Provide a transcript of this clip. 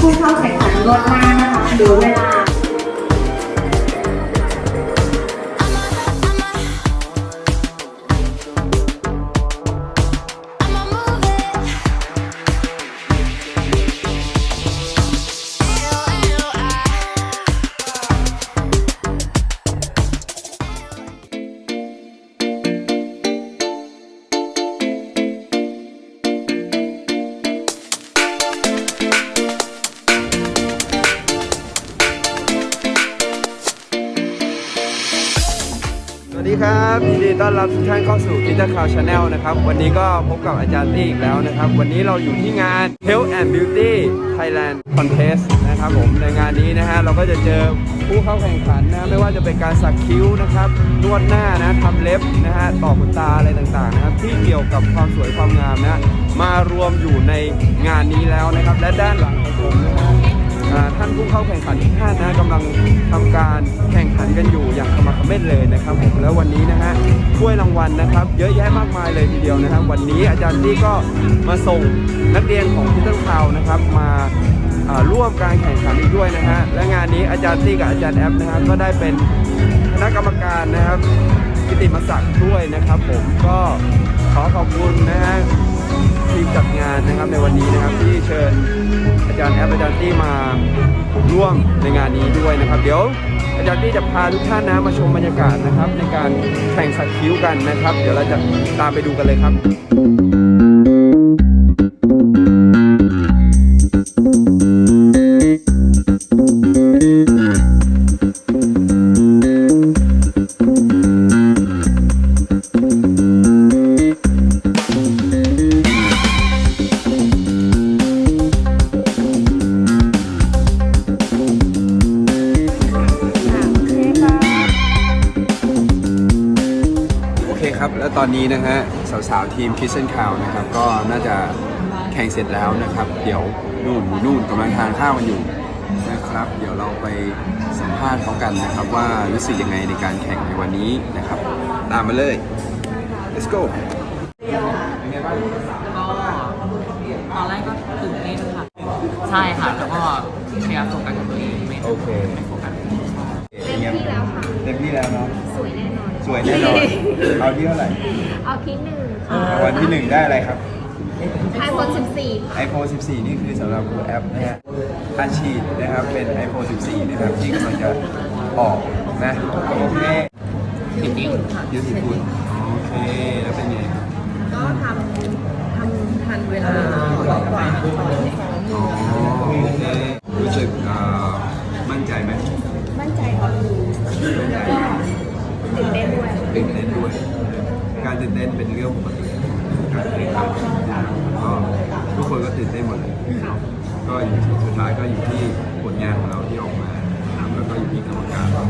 ผู้เข้าแข่งขันงดหน้านะคะหรือเวลา วัสดีครับยินดีต้อนรับทุกท่านเข้าสู่พิจารณาชาแนลนะครับ วันนี้ก็พบกับอาจารย์ตี้อีกแล้วนะครับ วันนี้เราอยู่ที่งาน Health and Beauty Thailand Contest นะครับผมในงานนี้นะฮะเราก็จะเจอผู้เข้าแข่งขันนะไม่ว่าจะเป็นการสักคิ้วนะครับนวดหน้านะทำเล็บนะฮะต่อขนตาอะไรต่างๆนะครับที่เกี่ยวกับความสวยความงามนะมารวมอยู่ในงานนี้แล้วนะครับ และด้านหลังของผม ผู้เข้าแข่งขันทุกท่านนะกำลังทำการแข่งขันกันอยู่อย่างขมักเขม้นเลยนะครับผมแล้ววันนี้นะฮะถ้วยรางวัลนะครับ เยอะแยะมากมายเลยทีเดียวนะครับ วันนี้อาจารย์ตี้ก็มาส่งนักเรียนของพิทเทิลคาวนะครับมาอ่าร่วมการแข่งขันด้วยนะฮะและงานนี้อาจารย์ตี้กับอาจารย์แอปนะฮะก็ได้เป็นคณะกรรมการนะครับกิติมศักดิ์ด้วยนะครับ ผมก็ขอขอบคุณนะฮะทีมจัดงานนะครับในวันนี้นะครับที่เชิญอาจารย์แอปอาจารย์ตี้มา ร่วมในงานนี้ด้วยนะครับ เดี๋ยวอาจารย์ที่จะพาทุกท่านนะมาชมบรรยากาศนะครับ ในการแข่งสักคิ้วกันนะครับ เดี๋ยวเราจะตามไปดูกันเลยครับ โอเคครับ แล้วตอนนี้นะฮะสาวๆทีมคิสเซนคาวนะครับ ก็น่าจะแข่งเสร็จแล้วนะครับ เดี๋ยวนู่นอยู่นู่นกำลังทานข้าวกันอยู่นะครับ เดี๋ยวเราไปสัมภาษณ์เขากันนะครับ ว่ารู้สึกยังไงในการแข่งในวันนี้นะครับ ตามมาเลย let's go เป็นไงบ้างก็ตอนแรกก็ตื่นเต้นค่ะ ใช่ค่ะ แล้วก็พยายามโฟกัสกับตัวเองไม่โอเคไม่โฟกัสเต็มที่แล้วค่ะเต็มที่แล้วเนาะส วยแน่นอน สวยแน่นอน เอาที่เท่าไหร่เอาที่หนึ่งค่ะรางวัลที่หนึ่งได้อะไรครับไอโฟน14 iPhone 14 นี่คือสำหรับผู้แอปนะฮะอาชีพนะครับ เป็น iPhone 14 นะครับที่กำลังจะออกนะโอเคจริงๆค่ะยูสิคุณโอเค แล้วเป็นไงครับก็ทำทำทันเวลาก่อนก่อน การตื่นเต้นเป็นเรื่องปกติของการแข่งขันนะครับก็ทุกคนก็ตื่นเต้นหมดเลยก็อยู่ที่สุดท้ายก็อยู่ที่ผลงานของเราที่ออกมานะครับแล้วก็อยู่ที่กรรมการว่าเรา